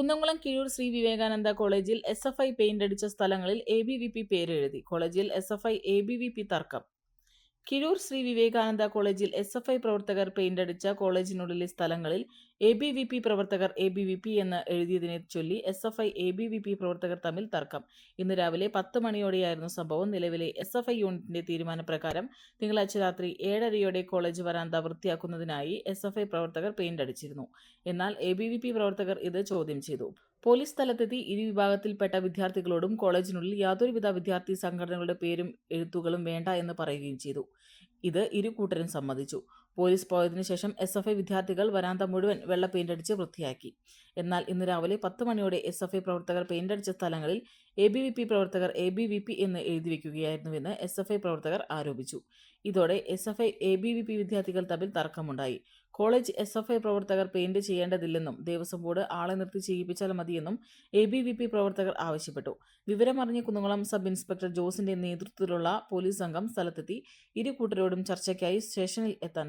കുന്നംകുളം കിഴൂർ ശ്രീ വിവേകാനന്ദ കോളേജിൽ S F I paint അടിച്ച സ്ഥലങ്ങളിൽ എ ബി വി പി പേരെഴുതി. കോളേജിൽ S F I A B V P തർക്കം. കിഴൂർ ശ്രീ വിവേകാനന്ദ കോളേജിൽ എസ് എഫ് ഐ പ്രവർത്തകർ പെയിന്റ് അടിച്ച കോളേജിനുള്ളിലെ സ്ഥലങ്ങളിൽ എ ബി വി പി പ്രവർത്തകർ എ ബി വി പി എന്ന് എഴുതിയതിനെ ചൊല്ലി S F I A B V P പ്രവർത്തകർ തമ്മിൽ തർക്കം. ഇന്ന് രാവിലെ പത്ത് മണിയോടെയായിരുന്നു സംഭവം. നിലവിലെ എസ് എഫ് ഐ യൂണിറ്റിന്റെ തീരുമാനപ്രകാരം തിങ്കളാഴ്ച രാത്രി ഏഴരയോടെ കോളേജ് വരാന്ത വൃത്തിയാക്കുന്നതിനായി എസ് എഫ് ഐ പ്രവർത്തകർ പെയിന്റ് അടിച്ചിരുന്നു എന്നാൽ എ ബി വി പി പ്രവർത്തകർ ഇത് ചോദ്യം ചെയ്തു. പോലീസ് സ്ഥലത്തെത്തി ഇരു വിഭാഗത്തിൽപ്പെട്ട വിദ്യാർത്ഥികളോടും കോളേജിനുള്ളിൽ യാതൊരുവിധ വിദ്യാർത്ഥി സംഘടനകളുടെ പേരും എഴുത്തുകളും വേണ്ട എന്ന് പറയുകയും ചെയ്തു. ഇത് ഇരു കൂട്ടരും സമ്മതിച്ചു. പോലീസ് പോയതിനു ശേഷം എസ് എഫ് ഐ വിദ്യാർത്ഥികൾ വരാന്ത മുഴുവൻ വെള്ള പെയിന്റ് അടിച്ച് വൃത്തിയാക്കി. എന്നാൽ ഇന്ന് രാവിലെ പത്ത് മണിയോടെ എസ് എഫ് ഐ പ്രവർത്തകർ പെയിന്റ് അടിച്ച സ്ഥലങ്ങളിൽ എ ബി വി പി പ്രവർത്തകർ എ ബി വി പി എന്ന് എഴുതി വയ്ക്കുകയായിരുന്നുവെന്ന് എസ് എഫ് ഐ പ്രവർത്തകർ ആരോപിച്ചു. ഇതോടെ S F I A B V P വിദ്യാർത്ഥികൾ തമ്മിൽ തർക്കമുണ്ടായി. കോളേജ് എസ് എഫ് ഐ പ്രവർത്തകർ പെയിന്റ് ചെയ്യേണ്ടതില്ലെന്നും ദേവസ്വം ബോർഡ് ആളെ നിർത്തി ചെയ്യിപ്പിച്ചാൽ മതിയെന്നും എ ബി വി പി പ്രവർത്തകർ ആവശ്യപ്പെട്ടു. വിവരമറിഞ്ഞ കുന്നംകുളം സബ് ഇൻസ്പെക്ടർ ജോസിന്റെ നേതൃത്വത്തിലുള്ള പോലീസ് സംഘം സ്ഥലത്തെത്തി. ഇരു കൂട്ടരോടും ചർച്ചയ്ക്കായി സ്റ്റേഷനിൽ എത്താൻ